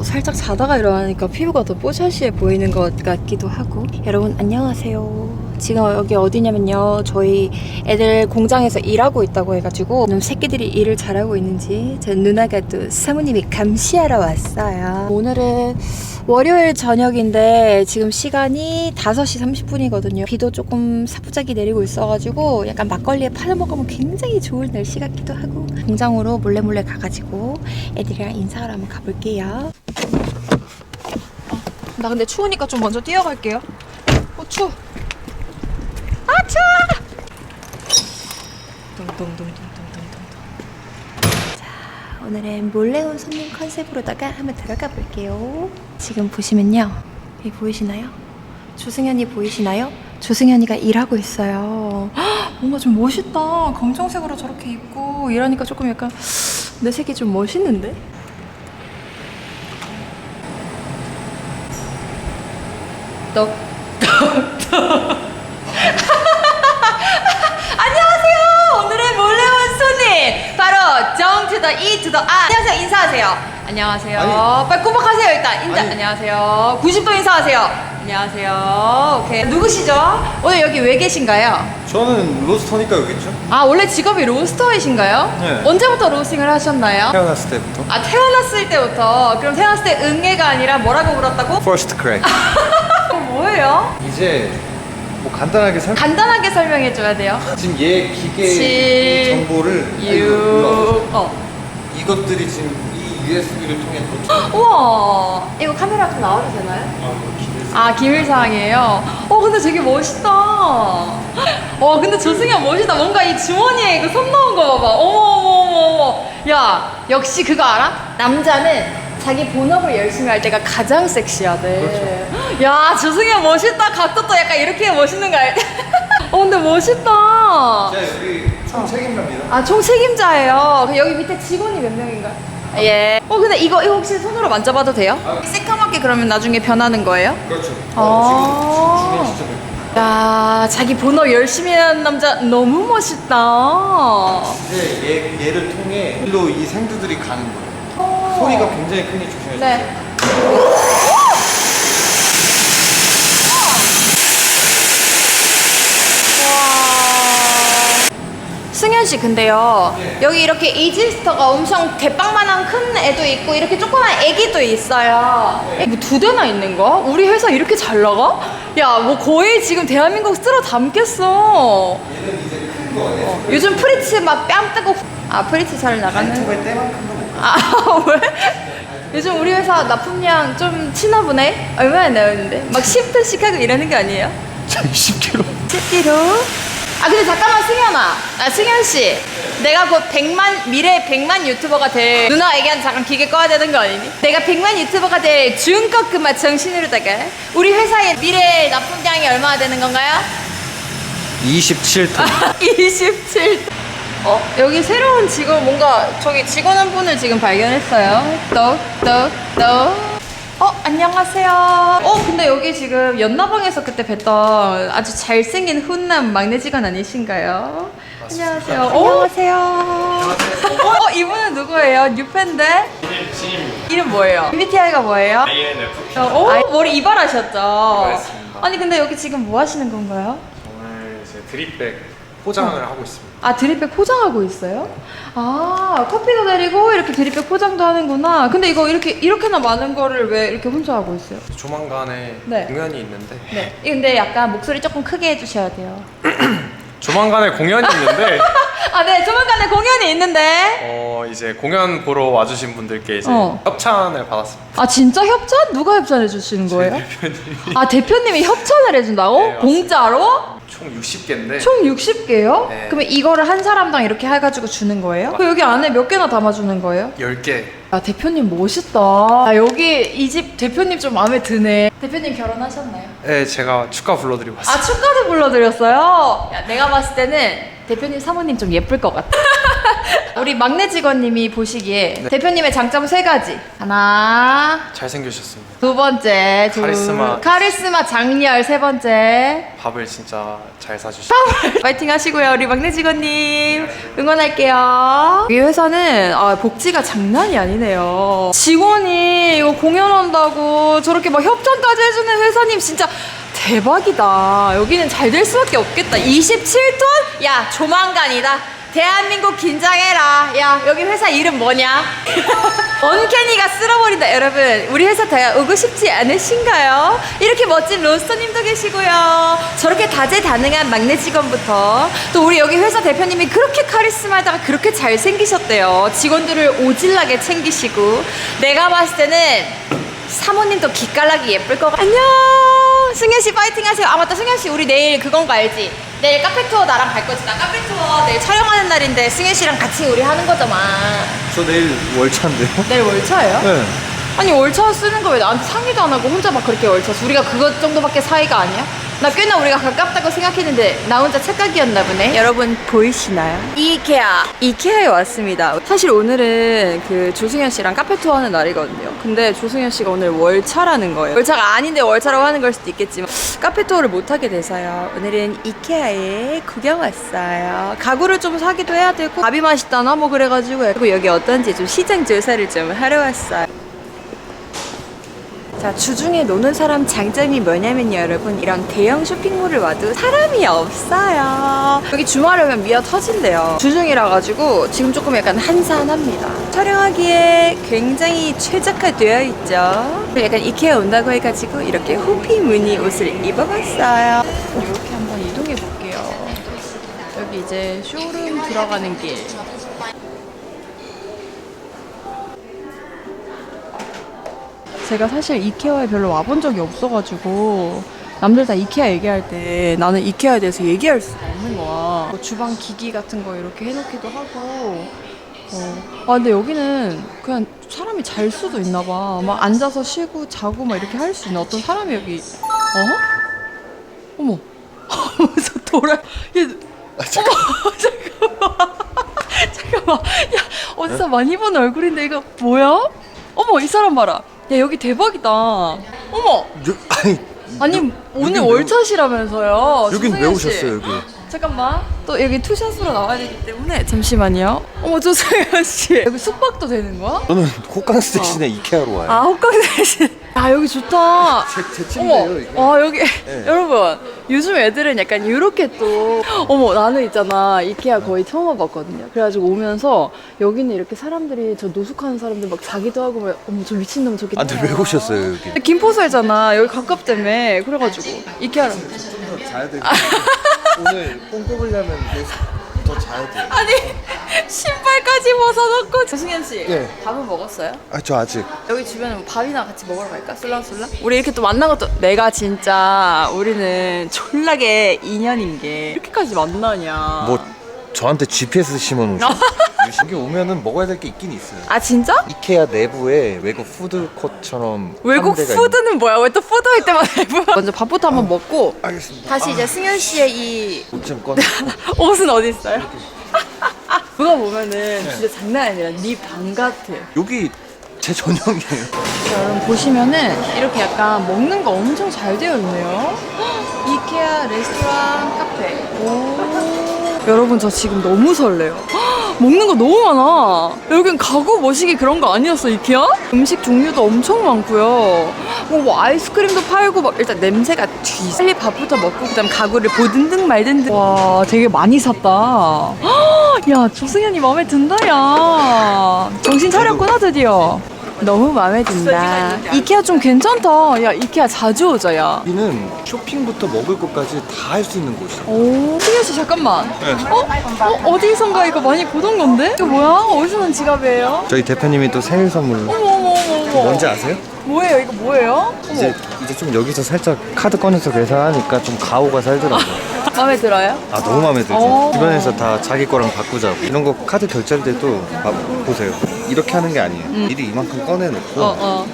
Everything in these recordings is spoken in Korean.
어, 살짝 자다가 일어나니까 피부가 더 뽀샤시해 보이는 것 같기도 하고. 여러분 안녕하세요 지금 여기 어디냐면요 저희 애들 공장에서 일하고 있다고 해가지고 좀 새끼들이 일을 잘하고 있는지 제 누나가 또 사모님이 감시하러 왔어요 오늘은 월요일 저녁인데 지금 시간이 5시 30분이거든요 비도 조금 사부작이 내리고 있어가지고 약간 막걸리에 파서 먹으면 굉장히 좋은 날씨 같기도 하고 공장으로 몰래 몰래 가가지고 애들이랑 인사하러 한번 가볼게요 나 근데 추우니까 좀 먼저 뛰어갈게요. 어 추워. 아 추워. 동동동동동동동. 자 오늘은 몰래 온 손님 컨셉으로다가 한번 들어가 볼게요. 지금 보시면요, 여기 보이시나요? 조승현이 보이시나요? 조승현이가 일하고 있어요. 헉, 뭔가 좀 멋있다. 검정색으로 저렇게 입고 일하니까 조금 약간 내 색이 좀 멋있는데? 떡, 떡, 떡. 정 to the E to the R. 안녕하세요. 인사하세요. 안녕하세요. 빨리 꼬박하세요 일단. 인사. 아니. 안녕하세요. 90도 인사하세요. 안녕하세요. 오케이. 누구시죠? 오늘 여기 왜 계신가요? 저는 로스터니까 여기죠. 아 원래 직업이 로스터이신가요? 네. 언제부터 로스팅을 하셨나요? 태어났을 때부터. 아 태어났을 때부터. 그럼 태어났을 때 응애가 아니라 뭐라고 불렀다고? First crack. 뭐예요? 이제 뭐 간단하게 설. 간단하게 설명해 줘야 돼요. 지금 얘 기계 칠, 정보를 아이고. 어. 이것들이 지금 이 USB를 통해 도착. 우와. 이거 카메라 좀 나와도 되나요? 아 기밀 사항이에요. 어 근데 되게 멋있다. 어 근데 조승현 멋있다. 뭔가 이 주머니에 이거 손 넣은 거 봐봐. 어머 어머 어머 어머. 야 역시 그거 알아? 남자는 자기 본업을 열심히 할 때가 가장 섹시하대. 야 조승현 멋있다. 각도도 약간 이렇게 멋있는 거 알? 어 근데 멋있다. 자 여기 총 책임갑니다. 아, 총 책임자예요. 그 여기 밑에 직원이 몇 명인가요? 예. 어, 근데 이거, 이거 혹시 손으로 만져봐도 돼요? 아. 새까맣게 그러면 나중에 변하는 거예요? 그렇죠. 아. 어, 지금 시점에. 야, 자기 본업 열심히 하는 남자 너무 멋있다. 이제 얘 얘를 통해 일로 이 생두들이 가는 거예요. 소리가 굉장히 크니 조심해 주세요. 네. 와. 승현 씨 근데요 네. 여기 이렇게 이지스터가 엄청 대빵만한 큰 애도 있고 이렇게 조그만 애기도 있어요 뭐 두 대나 있는 거야? 우리 회사 이렇게 잘 나가? 야 뭐 거의 지금 대한민국 쓸어 담겠어 얘는 이제 큰 거예요. 어, 요즘 프리츠 막 뺨 뜨고 아 프리츠 잘 나가는 유튜브에 때만큼 도 아 왜? 요즘 우리 회사 납품량 좀 치나 보네? 얼마나 나오는데? 막 10톤씩 하고 이러는 거 아니에요? 20kg. 10kg? 아 근데 잠깐만 승현아 아 승현씨 내가 곧 100만 미래 100만 유튜버가 될 누나 얘기한 잠깐 기계 꺼야 되는 거 아니니? 내가 100만 유튜버가 될 중껏 그만 정신으로다가 우리 회사의 미래 납품량이 얼마나 되는 건가요? 27톤. 27. 어, 여기 새로운 직원, 뭔가, 저기 직원 한 분을 지금 발견했어요. 떡, 떡, 떡. 어, 안녕하세요. 어, 근데 여기 지금 연나방에서 그때 뵀던 아주 잘생긴 훈남 막내 직원 아니신가요? 안녕하세요. 안녕하세요. 어, 이분은 누구예요? 뉴팬데? 이름 뭐예요? MBTI가 뭐예요? INFP 어, 오, 머리 이발하셨죠? 이발했습니다. 아니, 근데 여기 지금 뭐 하시는 건가요? 오늘 이제 드립백 포장을 하고 있습니다. 아 드립백 포장하고 있어요? 아 커피도 내리고 이렇게 드립백 포장도 하는구나. 근데 이거 이렇게 이렇게나 많은 거를 왜 이렇게 혼자 하고 있어요? 조만간에 네. 공연이 있는데 네. 근데 약간 목소리 조금 크게 해주셔야 돼요. 조만간에 공연이 있는데 아 네, 조만간에 공연이 있는데. 어 이제 공연 보러 와주신 분들께 이제 어. 협찬을 받았습니다. 아 진짜 협찬? 누가 협찬해 주시는 거예요? 아 대표님이 협찬을 해준다고? 네, 맞습니다. 공짜로? 총 60개인데 총 60개요? 네. 그러면 이거를 한 사람당 이렇게 해가지고 주는 거예요? 그 여기 안에 몇 개나 담아주는 거예요? 10개 아 대표님 멋있다. 아, 여기 이 집 대표님 좀 마음에 드네. 대표님 결혼하셨나요? 네, 제가 축가 불러드리고 아 왔습니다. 축가도 불러드렸어요. 야 내가 봤을 때는 대표님 사모님 좀 예쁠 것 같아. 우리 막내 직원님이 보시기에 대표님의 장점 세 가지. 하나, 잘생기셨습니다. 두 번째, 둘, 카리스마. 카리스마 장렬 세 번째. 밥을 진짜 잘 사주시고 파이팅 하시고요, 우리 막내 직원님 응원할게요. 이 회사는 아, 복지가 장난이 아니네요. 직원이 이거 공연한다고 저렇게 막 협찬까지 해주는 회사님 진짜. 대박이다. 여기는 잘 될 수밖에 없겠다. 27톤? 야, 조만간이다. 대한민국 긴장해라. 야, 여기 회사 이름 뭐냐? 언캐니가 쓸어버린다. 여러분, 우리 회사 다 오고 싶지 않으신가요? 이렇게 멋진 로스터님도 계시고요. 저렇게 다재다능한 막내 직원부터 또 우리 여기 회사 대표님이 그렇게 카리스마다가 그렇게 잘생기셨대요. 직원들을 오질나게 챙기시고. 내가 봤을 때는 사모님도 기깔나게 예쁠 것 같아. 안녕! 승현 씨 파이팅 하세요. 아, 맞다. 승현 씨, 우리 내일 그건 거 알지? 내일 카페 투어 나랑 갈 거지. 나 카페 투어 내일 촬영하는 날인데 승현 씨랑 같이 우리 하는 거잖아. 저 내일 월차인데요? 내일 월차예요? 네. 아니 월차 쓰는 거 왜 나한테 상의도 안 하고 혼자 막 그렇게 월차 써? 우리가 그것 정도밖에 사이가 아니야? 나 꽤나 우리가 가깝다고 생각했는데 나 혼자 착각이었나 보네. 여러분 보이시나요? 이케아. 이케아에 왔습니다. 사실 오늘은 그 조승현 씨랑 카페 투어 하는 날이거든요. 근데 조승현 씨가 오늘 월차라는 거예요. 월차가 아닌데 월차라고 하는 걸 수도 있겠지만 카페 투어를 못 하게 돼서요. 오늘은 이케아에 구경 왔어요. 가구를 좀 사기도 해야 되고 밥이 맛있다나 뭐 그래가지고 그리고 여기 어떤지 좀 시장 조사를 좀 하러 왔어요 자, 주중에 노는 사람 장점이 뭐냐면요, 여러분. 이런 대형 쇼핑몰을 와도 사람이 없어요. 여기 주말에 오면 미어 터진대요. 주중이라 가지고 지금 조금 약간 한산합니다. 촬영하기에 굉장히 최적화되어 있죠. 약간 이케아 온다고 해가지고 이렇게 호피 무늬 옷을 입어봤어요. 이렇게 한번 이동해 볼게요. 여기 이제 쇼룸 들어가는 길. 제가 사실 이케아에 별로 와본 적이 없어가지고 남들 다 이케아 얘기할 때 나는 이케아에 대해서 얘기할 수가 없는 거야. 뭐 주방 기기 같은 거 이렇게 해놓기도 하고. 어. 아 근데 여기는 그냥 사람이 잘 수도 있나 봐. 막 앉아서 쉬고 자고 막 이렇게 할 수 있는 어떤 사람이 여기. 어? 어머. 무슨 돌아. 얘. 어머 잠깐만. 잠깐만. 야 어디서 많이 본 얼굴인데 이거 뭐야? 어머 이 사람 봐라. 야 여기 대박이다. 어머. 여, 아니, 아니 여- 오늘 월차시라면서요. 여긴 왜 씨. 오셨어요, 여기? 잠깐만. 또 여기 투샷으로 나와야 되기 때문에 잠시만요. 어머 조승현 씨. 여기 숙박도 되는 거야? 저는 호캉스 대신에 이케아로 와요. 아 호캉스 대신. 아 여기 좋다. 제, 제 어머, 침대예요, 이게. 아 여기 여러분 요즘 애들은 약간 이렇게 또 어머 나는 있잖아 이케아 거의 처음 와봤거든요. 그래가지고 오면서 여기는 이렇게 사람들이 저 노숙하는 사람들 막 자기도 하고 막 어머 저 미친놈 저기. 아, 근데 왜 오셨어요, 여기? 김포서잖아 여기 가깝다며 그래가지고 이케아로. 자야 돼. 오늘 뽕 뽑으려면 더 자야 돼. 아니 신발까지 벗어놓고 조승현 씨 예. 밥은 먹었어요? 아, 저 아직. 여기 주변에 뭐 밥이나 같이 먹으러 갈까? 술랑술랑? 우리 이렇게 또 만난 것도 내가 진짜 우리는 졸라게 인연인 게 이렇게까지 만나냐 뭐, 저한테 GPS 심어놓으셨 여기 오면은 먹어야 될 게 있긴 있어요. 아 진짜? 이케아 내부에 외국 푸드코트처럼 외국 하는 데가 푸드는 뭐야? 왜 또 푸드 할 때마다 해보면 먼저 밥부터 한번 먹고 있- 알겠습니다. 다시 이제 승현 씨의 이 옷좀 꺼. 옷은 어디 있어요? 그거 보면은 진짜 장난 아니라 네 방 같아 여기 제 전용이에요. 자, 여러분 보시면은 이렇게 약간 먹는 거 엄청 잘 되어 있네요. 헉, 이케아 레스토랑 카페. 오. 여러분 저 지금 너무 설레요. 헉, 먹는 거 너무 많아. 여긴 가구 모시기 그런 거 아니었어 이케아? 음식 종류도 엄청 많고요. 뭐, 뭐 아이스크림도 팔고 막 일단 냄새가 뒤. 빨리 밥부터 먹고 그다음 가구를 보든 등 말든 등. 와 되게 많이 샀다. 헉, 야 조승현이 마음에 든다 야. 정신 차렸구나 드디어. 너무 마음에 든다. 이케아 좀 괜찮다. 야, 이케아 자주 오자, 야. 여기는 쇼핑부터 먹을 것까지 다 할 수 있는 곳이에요. 오, 승현 씨, 잠깐만. 네. 어? 어? 어디선가 이거 많이 보던 건데? 이거 뭐야? 어디서 난 지갑이에요? 저희 대표님이 또 생일 선물로 어머, 어머, 어머, 어머. 뭔지 아세요? 뭐예요? 이거 뭐예요? 어머. 이제 이제 좀 여기서 살짝 카드 꺼내서 계산하니까 좀 가오가 살더라고요. 마음에 들어요? 아 너무 마음에 들죠. 어. 주변에서 다 자기 거랑 바꾸자고 이런 거 카드 결제할 때도 아, 보세요. 이렇게 하는 게 아니에요. 미리 이만큼 꺼내놓고 어, 어.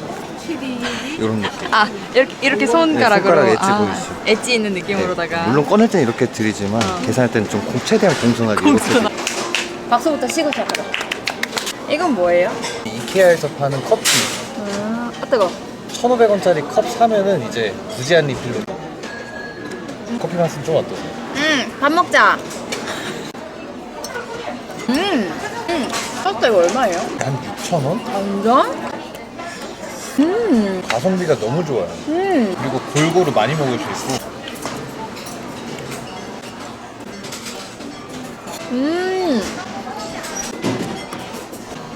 이런 느낌. 아 이렇게 이렇게 손가락으로 네, 손가락 엣지 아, 보이시죠? 엣지 있는 느낌으로다가 네, 물론 꺼낼 때는 이렇게 드리지만 계산할 때는 좀 공- 최대한 공손하게 이렇게. 박수부터 치고 시작하자. 이건 뭐예요? 이케아에서 파는 커피 아, 아 뜨거. 1,500원짜리 컵 사면은 이제 무제한 리필로 커피 맛은 좀 어떠세요? 음, 밥 먹자. 음, 음. 이거 얼마예요? 한 6,000원? 완전? 음, 가성비가 너무 좋아요. 음. 그리고 골고루 많이 먹을 수 있고 음.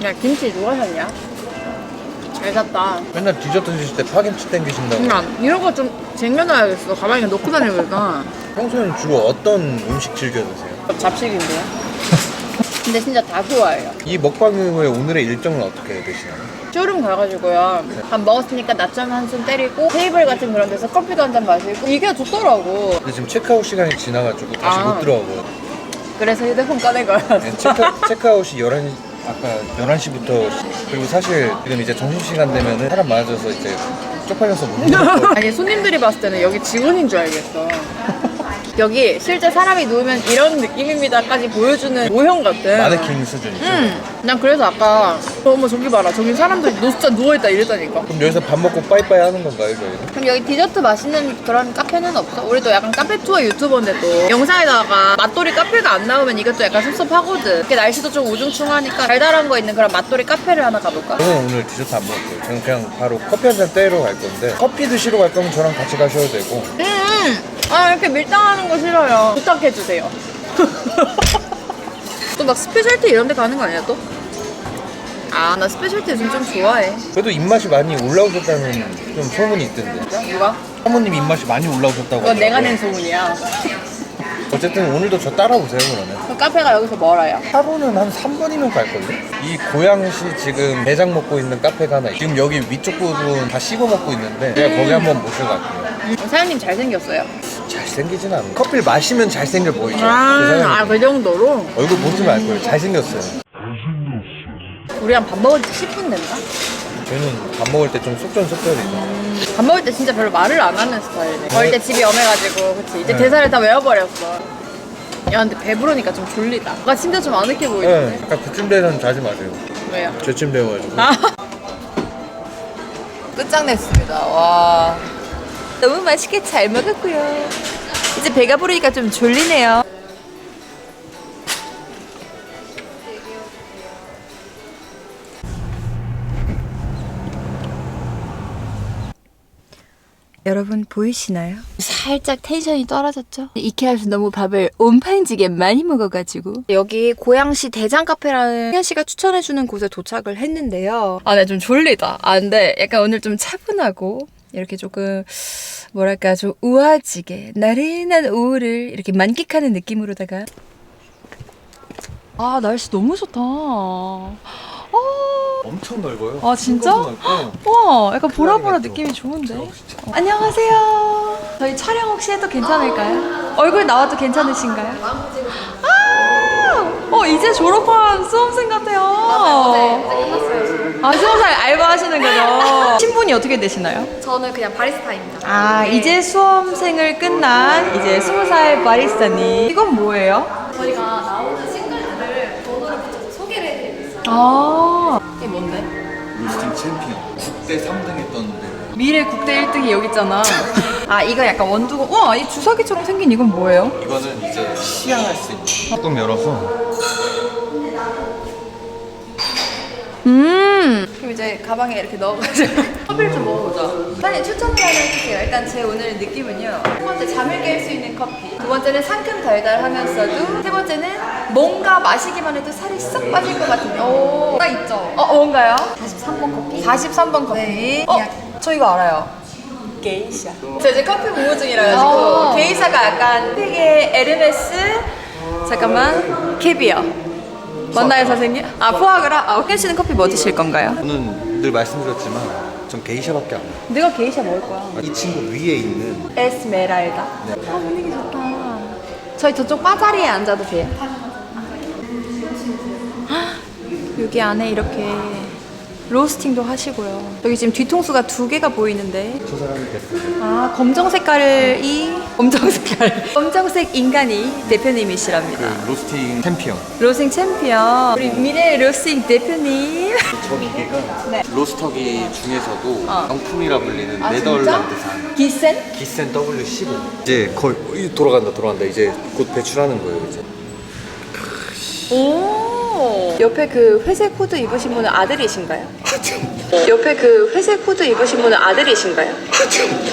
야, 김치 누가 샀냐? 잘 샀다. 맨날 디저트 드실 때 파김치 땡기신다고 그러니까 이런 거 좀 쟁여놔야겠어. 가방에 넣고 다니니까. 평소에는 주로 어떤 음식 즐겨 드세요? 잡식인데요? 근데 진짜 다 좋아해요. 이 먹방 후에 오늘의 일정은 어떻게 되시나요? 쇼룸 가가지고요. 밥 먹었으니까 낮잠 한숨 때리고 테이블 같은 그런 데서 커피도 한 잔 마시고 이게 좋더라고. 근데 지금 체크아웃 시간이 지나가지고 다시 아. 못 들어가고 그래서 휴대폰 꺼낸 거야. 네, 체크, 체크아웃이 11시 아까 11시부터 그리고 사실 지금 이제 점심시간 되면은 사람 많아져서 이제 쪽팔려서 못 먹고 아니 손님들이 봤을 때는 여기 직원인 줄 알겠어. 여기 실제 사람이 누우면 이런 느낌입니다까지 보여주는 모형 같은. 마네킹 수준이죠 응. 난 그래서 아까 어머 저기 봐라 저기 사람들이 노 진짜 누워있다 이랬다니까. 그럼 여기서 밥 먹고 빠이빠이 하는 건가요 저희는? 그럼 여기 디저트 맛있는 그런 카페는 없어? 우리도 약간 카페 투어 유튜버인데 또 영상에다가 맛돌이 카페가 안 나오면 이것도 약간 섭섭하거든. 이렇게 날씨도 좀 우중충하니까 달달한 거 있는 그런 맛돌이 카페를 하나 가볼까? 저는 오늘 디저트 안 먹을 거예요 저는 그냥 바로 커피 한 잔 때리러 갈 건데 커피 드시러 갈 거면 저랑 같이 가셔도 되고 음, 아 이렇게 밀당하는 거 싫어요. 부탁해 주세요. 또 막 스페셜티 이런 데 가는 거 아니야 또? 아 나 스페셜티 요즘 좀 좋아해. 그래도 입맛이 많이 올라오셨다는 좀 소문이 있던데 누가? 사모님 입맛이 많이 올라오셨다고 그건 내가. 낸 소문이야. 어쨌든 오늘도 저 따라오세요 그러면 그 카페가 여기서 멀어요. 하루는 한 3분이면 갈걸요? 이 고양시 지금 대장 먹고 있는 카페가 하나 있어요. 지금 여기 위쪽 부분 다 씹어 먹고 있는데 제가 거기 한번 모셔갈게요 사장님 잘생겼어요. 잘생기진 않아요 커피를 마시면 잘생겨 보이죠 그 아. 아, 그 정도로? 얼굴 보시면 알 거예요 잘생겼어요 우리 한 밥 먹을 때 10분 된다? 저는 밥 먹을 때 좀 속전속결이죠 밥 먹을 때 진짜 별로 말을 안 하는 스타일이네. 어릴 때 집이 엄해가지고, 그치. 이제 네. 대사를 다 외워버렸어. 야, 근데 배부르니까 좀 졸리다. 아까 침대 좀 아늑해 네, 보이는데? 약간 그 침대에서는 자지 마세요 왜요? 제 침대여가지고 아. 끝장냈습니다. 와. 너무 맛있게 잘 먹었고요. 이제 배가 부르니까 좀 졸리네요. 여러분 보이시나요? 살짝 텐션이 떨어졌죠? 이케아에서 너무 밥을 온판지게 많이 먹어가지고 여기 고양시 대장 카페라는 현 씨가 추천해주는 곳에 도착을 했는데요. 아, 네, 좀 졸리다. 아, 근데 약간 오늘 좀 차분하고 이렇게 조금 뭐랄까 좀 우아지게 나른한 오후를 이렇게 만끽하는 느낌으로다가 아 날씨 너무 좋다. 아, 엄청 넓어요 아, 진짜? 와, 약간 보라보라 또 느낌이 좋은데. 어, 안녕하세요. 저희 촬영 혹시 해도 괜찮을까요? 얼굴 나와도 괜찮으신가요? 아, 어 이제 졸업한 수험생 같아요. 아 스무 살 알바 하시는 거죠? 신분이 어떻게 되시나요? 저는 그냥 바리스타입니다. 아 이제 수험생을 끝난 이제 스무 살 바리스타님. 이건 뭐예요? 저희가 나오는 싱글들을 번호를 붙여서 소개를 해드리고 있어요. 아 이게 뭔데? 루스팅 챔피언 국대 3등 했던 미래 국대 1등이 여기 있잖아. 아 이거 약간 원두고 우와 이 주사기처럼 생긴 이건 뭐예요? 이거는 이제 시향할 수 있는 뚜껑 열어서 음. 그럼 이제 가방에 이렇게 넣어가지고 커피를 좀 먹어보자. 사장님 추천을 하나 해주세요. 일단 제 오늘 느낌은요. 첫 번째 잠을 깰 수 있는 커피. 두 번째는 상큼 달달하면서도 세 번째는 뭔가 마시기만 해도 살이 싹 빠질 것 같은. 오. 딱 있죠? 어 뭔가요? 43번 커피. 43번 커피. 네. 어, 저 이거 알아요. 게이샤. 저 이제 커피 공부 중이라 가지고 어. 게이샤가 약간 되게 에르메스 잠깐만 캐비어. 맞나요 선생님? 아 포아그라? 아 옥현 씨는 커피 뭐 드실 건가요? 저는 늘 말씀드렸지만 전 게이샤밖에 안 먹어요 내가 게이샤 먹을 거야. 이 친구 위에 있는 에스메랄다. 아 분위기 좋다. 저희 저쪽 바자리에 앉아도 돼요? 헉, 여기 안에 이렇게 로스팅도 하시고요. 여기 지금 뒤통수가 두 개가 보이는데 저 사람이 됐어요. 아 검정 색깔이 검정 색깔 검정색 인간이 대표님이시랍니다. 그 로스팅 챔피언. 로스팅 챔피언 우리 미래 로스팅 대표님. 저 기계가 네. 로스터기 중에서도 어. 명품이라 불리는 아, 네덜란드산 기센? 기센 W15. 이제 거의 이, 돌아간다 돌아간다 이제 곧 배출하는 거예요 이제. 오. 옆에 그 회색 후드 입으신 분은 아들이신가요? 옆에 그 회색 후드 입으신 분은 아들이신가요?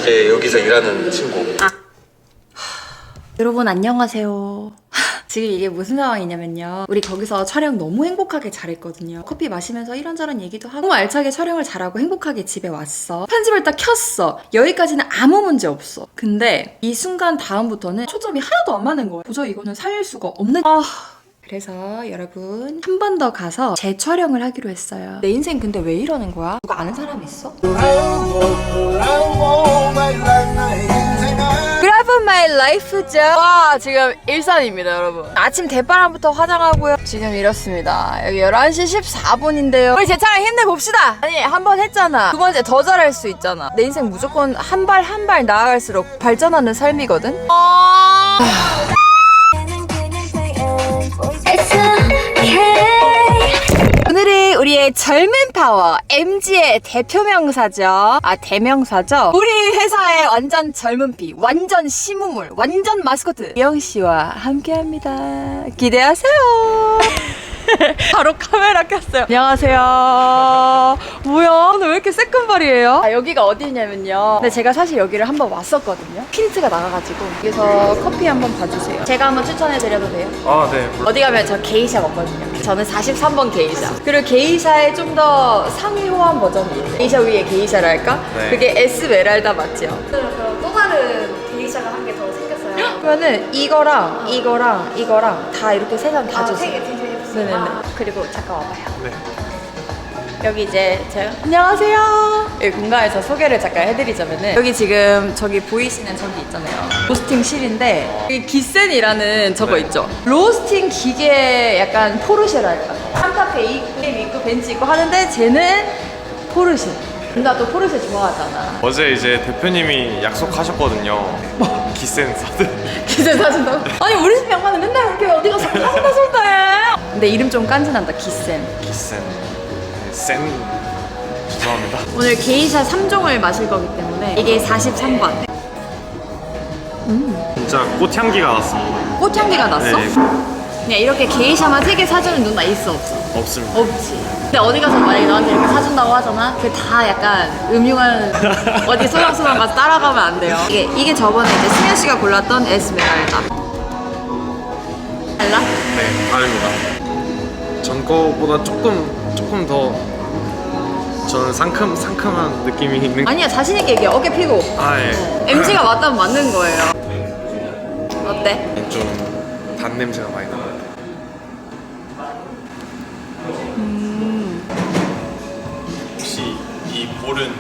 네 여기서 일하는 친구. 여러분 안녕하세요. 지금 이게 무슨 상황이냐면요. 우리 거기서 촬영 너무 행복하게 잘했거든요. 커피 마시면서 이런저런 얘기도 하고 너무 알차게 촬영을 잘하고 행복하게 집에 왔어. 편집을 딱 켰어. 여기까지는 아무 문제 없어. 근데 이 순간 다음부터는 초점이 하나도 안 맞는 거예요. 도저히 이거는 살릴 수가 없는 아... 그래서 여러분 한 번 더 가서 재촬영을 하기로 했어요. 내 인생 근데 왜 이러는 거야? 누가 아는 사람 있어? 그래브 마이 라이프죠. 와 지금 일산입니다 여러분. 아침 대바람부터 화장하고요. 지금 이렇습니다. 여기 11시 14분인데요. 우리 제 차랑 힘내봅시다. 아니 한 번 했잖아. 두 번째 더 잘할 수 있잖아. 내 인생 무조건 한 발 한 발 나아갈수록 발전하는 삶이거든. 아... 오늘은 우리의 젊은 파워 MG의 대표 명사죠. 아 대명사죠. 우리 회사의 완전 젊은 피, 완전 시무물, 완전 마스코트 이영 씨와 함께합니다. 기대하세요. 바로 카메라 켰어요. 안녕하세요. 뭐야? 오늘 왜 이렇게 새끈발이에요? 아, 여기가 어디냐면요. 근데 제가 사실 여기를 한번 왔었거든요. 핀트가 나가가지고. 여기서 커피 한번 봐주세요. 제가 한번 추천해드려도 돼요? 아, 네. 어디 가면 저 게이샤 먹거든요. 저는 43번 게이샤. 그리고 게이샤의 좀 더 상위 호환 버전이 있어요. 게이샤 위에 게이샤랄까? 네. 그게 에스메랄다 맞죠? 그럼 또 다른 게이샤가 한 개 더 생겼어요. 그러면은 이거랑 이거랑 이거랑 다 이렇게 세 잔다 아, 주세요. 세 개, 세 개. 네네네. 아. 그리고 잠깐 와봐요. 네. 여기 이제 제가 안녕하세요. 이 공간에서 소개를 잠깐 해드리자면은 여기 지금 저기 보이시는 저기 있잖아요. 로스팅 실인데 여기 기센이라는 저거 네. 있죠. 로스팅 기계 약간 포르쉐랄까. 칸타페 있고 있고 벤츠 있고 하는데 쟤는 포르쉐. 나또 포르쉐 좋아하잖아. 어제 이제 대표님이 약속하셨거든요. 기센 사드. 기센 사준다고? 아니 우리 집 양반은 맨날 이렇게 어디 가서 사준다 사준다 해. 근데 이름 좀 깐지난다 기센. 기센. 네, 센. 죄송합니다. 오늘 게이샤 3종을 마실 거기 때문에 이게 43번. 진짜 꽃향기가 났습니다. 꽃향기가 났어? 네. 그냥 이렇게 게이샤만 3개 사주는 누나 있어 없어? 없습니다. 없지. 근데 어디 가서 만약에 너한테 이렇게 사준다고 하잖아? 그게 다 약간 음흉한 어디 소랑소랑 가서 따라가면 안 돼요. 이게, 이게 저번에 이제 승현 씨가 골랐던 에스메랄다. 달라? 네, 다릅니다. 전 거보다 조금 조금 더 저는 상큼 상큼한 느낌이 있는. 아니야 자신 있게 얘기해. 어깨 피고. 아 예. MG가 맞다면 맞는 거예요. 어때? 좀 단 냄새가 많이 나요. 혹시 이 볼은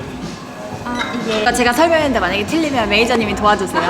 그러니까 제가 설명했는데 만약에 틀리면 매니저님이 도와주세요.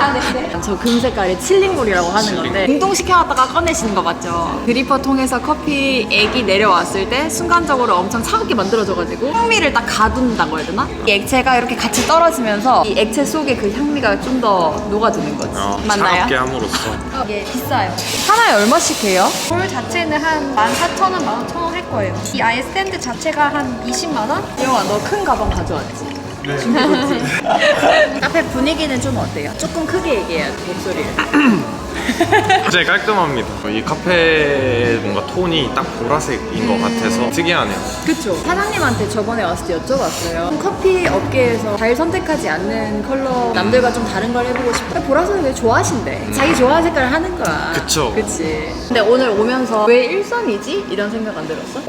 저 금색깔이 칠링볼이라고 하는 건데 냉동시켜놨다가 꺼내시는 거 맞죠? 드리퍼 통해서 커피 액이 내려왔을 때 순간적으로 엄청 차갑게 만들어져가지고 향미를 딱 가둔다고 해야 되나? 이 액체가 이렇게 같이 떨어지면서 이 액체 속에 그 향미가 좀 더 녹아드는 거지. 어, 맞나요? 차갑게 함으로써 이게 비싸요. 하나에 얼마씩 해요? 볼 자체는 한 14,000원, 15,000원 할 거예요. 이 아예 스탠드 자체가 한 20만 원? 영아 너 큰 가방 가져왔지? 네. 카페 분위기는 좀 어때요? 조금 크게 얘기해요 목소리를 굉장히 깔끔합니다. 이 카페 뭔가 톤이 딱 보라색인 것 같아서 특이하네요. 그쵸. 사장님한테 저번에 왔을 때 여쭤봤어요. 커피 업계에서 잘 선택하지 않는 컬러 남들과 좀 다른 걸 해보고 싶어 보라색을 왜 좋아하신대? 자기 좋아하는 색깔을 하는 거야. 그쵸. 그치. 근데 오늘 오면서 왜 일선이지? 이런 생각 안 들었어?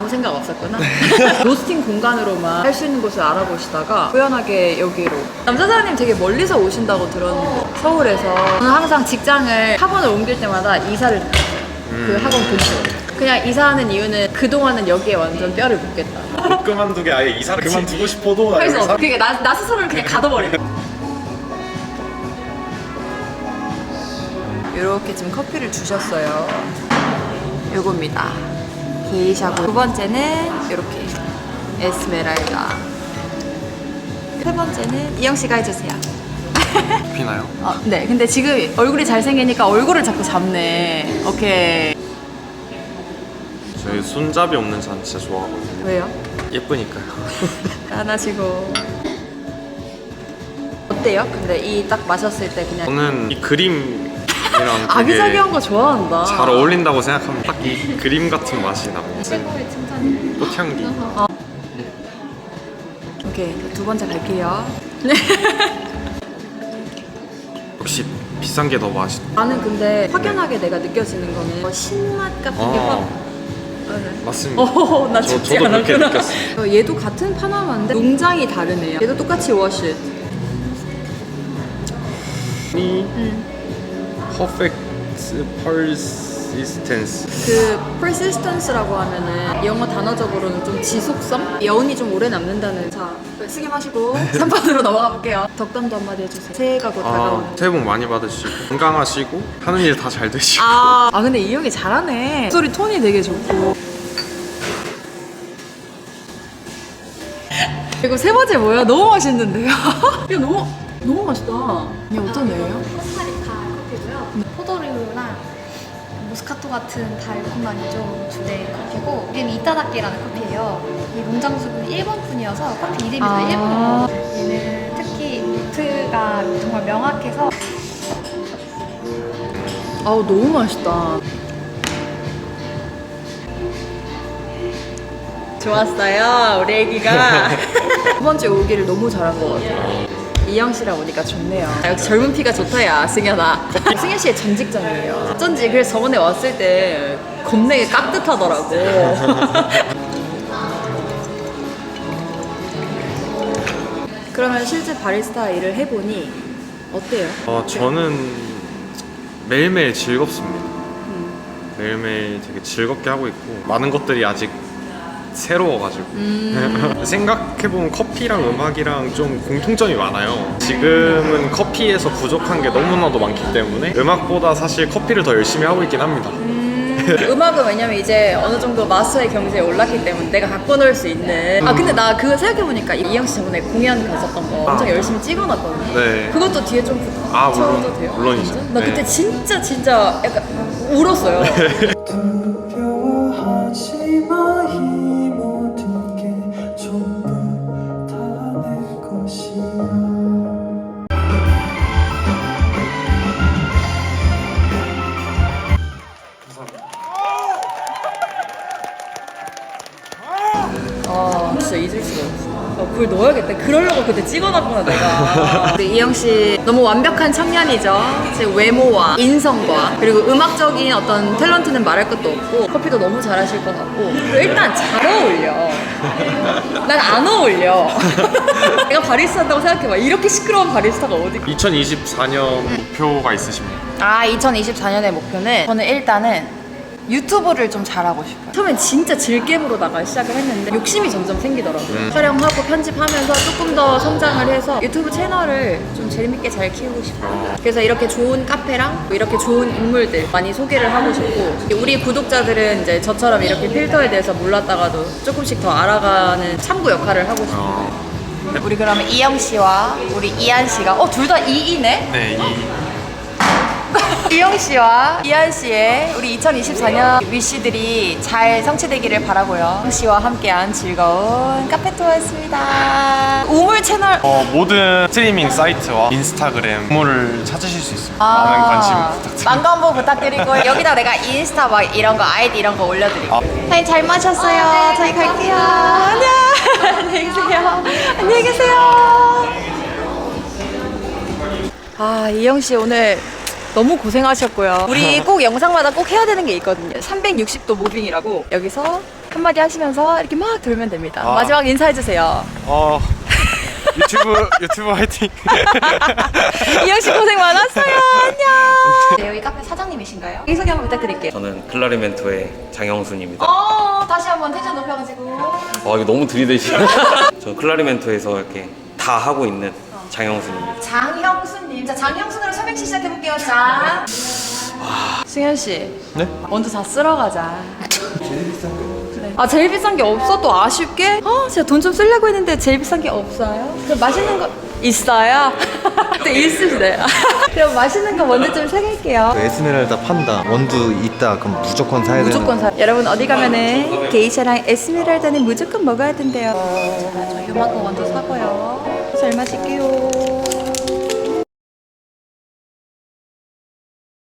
아무 생각 없었구나. 로스팅 공간으로만 할 수 있는 곳을 알아보시다가 우연하게 여기로. 남자 사장님 되게 멀리서 오신다고 들었는데 서울에서 저는 항상 직장 을 학원을 옮길 때마다 이사를 다녔어요 그 학원 근처로 그냥 이사하는 이유는 그동안은 여기에 완전 뼈를 묻겠다. 못 그만두게 아예 이사를 그만두고 싶어도 나 그래서 여기서 그게 나, 나 스스로를 그냥 가둬버려. 이렇게 지금 커피를 주셨어요. 요겁니다. 게이샤고. 두 번째는 이렇게 에스메랄다. 세 번째는 이영 씨가 해주세요. 피나요? 어, 네. 근데 지금 얼굴이 잘생기니까 얼굴을 자꾸 잡네. 오케이. 저희 손잡이 없는 잔 진짜 좋아하거든요. 왜요? 예쁘니까요. 안아시고. 어때요? 근데 이 딱 마셨을 때 그냥 저는 이 그림이랑 되게 아기자기한 거 좋아한다. 잘 어울린다고 생각합니다. 딱 이 그림 같은 맛이 납니다. 최고의 칭찬이에요. 꽃향기. 오케이. 두 번째 갈게요. 역시 비싼 게 더 맛있. 나는 근데 확연하게 내가 느껴지는 거는 뭐 신맛 같은 게 확. 아, 맞습니다. 어, 나 저- 저도 그렇게. 느꼈어요. 어, 얘도 같은 파나마인데 농장이 다르네요. 얘도 똑같이 워시. 이 음. perfect persistence. 그 persistence라고 하면은 영어 단어적으로는 좀 지속성? 여운이 좀 오래 남는다는 자 쓰게 마시고 3번으로 넘어가 볼게요 덕담도 한마디 해주세요 새해가 곧 아, 다가오는 새해 복 많이 받으시고 건강하시고 하는 일 다 잘 되시고. 아, 아 근데 이 형이 잘하네 목소리 톤이 되게 좋고 그리고 세 번째 뭐야? 너무 맛있는데요? 이거 너무 너무 맛있다 이게 어떤 애예요? 코스타리카 커피고요. 포도류랑 모스카토 같은 달콤함이 좀 주된 커피고 이름이 이타다케라는 커피예요. 이 농장주는 일본 분이어서 커피 이름이 다 아. 일본어예요. 얘는 특히 루트가 정말 명확해서 아우 너무 맛있다. 좋았어요, 우리 애기가. 두 번째 오기를 너무 잘한 것 같아요. 이영 씨랑 오니까 좋네요. 아, 역시 젊은 피가 좋다야, 승현아. 승현 씨의 전 직장이에요. 어쩐지 그래서 저번에 왔을 때 겁내게 깍듯하더라고. 그러면 실제 바리스타 일을 해보니 어때요? 어, 저는 매일매일 즐겁습니다. 매일매일 되게 즐겁게 하고 있고 많은 것들이 아직 새로워가지고 생각해보면 커피랑 음악이랑 좀 공통점이 많아요. 지금은 커피에서 부족한 게 너무나도 많기 때문에 음악보다 사실 커피를 더 열심히 하고 있긴 합니다. 음악은 왜냐면 이제 어느 정도 마스터의 경지에 올랐기 때문에 내가 갖고 놀 수 있는 아 근데 나 그거 생각해보니까 이영 씨 저번에 공연 갔었던 거 엄청 아. 열심히 찍어놨거든요 네. 그것도 뒤에 좀 아, 붙여도 물론. 돼요? 물론이죠. 진짜? 나 네. 그때 진짜 진짜 약간 울었어요 그러려고 그때 찍어놨구나 내가. 우리 이영 씨 너무 완벽한 청년이죠? 제 외모와 인성과 그리고 음악적인 어떤 탤런트는 말할 것도 없고 커피도 너무 잘하실 것 같고 그리고 일단 잘 어울려. 난 안 어울려. 내가 바리스타 한다고 생각해봐. 이렇게 시끄러운 바리스타가 어디 2024년 목표가 있으십니까? 아 2024년의 목표는 저는 일단은 유튜브를 좀 잘하고 싶어요. 처음엔 진짜 즐겜으로다가 시작을 했는데 욕심이 점점 생기더라고요. 촬영하고 편집하면서 조금 더 성장을 해서 유튜브 채널을 좀 재밌게 잘 키우고 싶어요. 그래서 이렇게 좋은 카페랑 이렇게 좋은 인물들 많이 소개를 하고 싶고 우리 구독자들은 이제 저처럼 이렇게 필터에 대해서 몰랐다가도 조금씩 더 알아가는 참고 역할을 하고 싶어요. 우리 그러면 이영 씨와 우리 이한 씨가 어 둘 다 이이네? 네, 이 이영 씨와 이한 씨의 우리 2024년 위시들이 잘 성취되기를 바라고요. 이영 씨와 함께한 즐거운 카페 투어였습니다. 우물 채널 어, 모든 스트리밍 사이트와 인스타그램 후물을 찾으실 수 있습니다. 많은 관심 부탁드립니다. 관심 부탁드리고 여기다 내가 인스타 막 이런 거 아이디 이런 거 올려드릴게요. 아. 저희 잘 마셨어요. 저희 갈게요. 안녕. 안녕히 계세요. 안녕히 계세요. 아 이영 씨 오늘 너무 고생하셨고요. 우리 꼭 영상마다 꼭 해야 되는 게 있거든요. 360도 무빙이라고 여기서 한마디 하시면서 이렇게 막 돌면 됩니다. 아. 마지막 인사해 주세요. 어, 유튜브 유튜브 화이팅. 이영 씨 고생 많았어요. 안녕. 네, 여기 카페 사장님이신가요? 자기 소개 한번 부탁드릴게요. 저는 클라리멘토의 장영순입니다. 어, 다시 한번 텐션 높여가지고. 아 이거 너무 들이대시네. 저 클라리멘토에서 이렇게 다 하고 있는 장영순입니다. 장형수님. 자, 장형순으로 삼행시 시작해볼게요. 장. 승현 씨. 네? 먼저 다 쓸어 가자. 제일 비싼 게 없어. 아 제일 비싼 게 없어 또 아쉽게? 아 제가 돈 좀 쓰려고 했는데 제일 비싼 게 없어요. 그럼 맛있는 거 있어요? 또 있으시네요. 그럼 맛있는 거 먼저 좀 사갈게요. 에스메랄다 판다 원두 있다 그럼 무조건 사야 되는 무조건 사. 여러분 어디 가면은 게이샤랑 에스메랄다는 무조건 먹어야 된대요. 자, 저 요만큼 먼저 사고요. 잘 마실게요.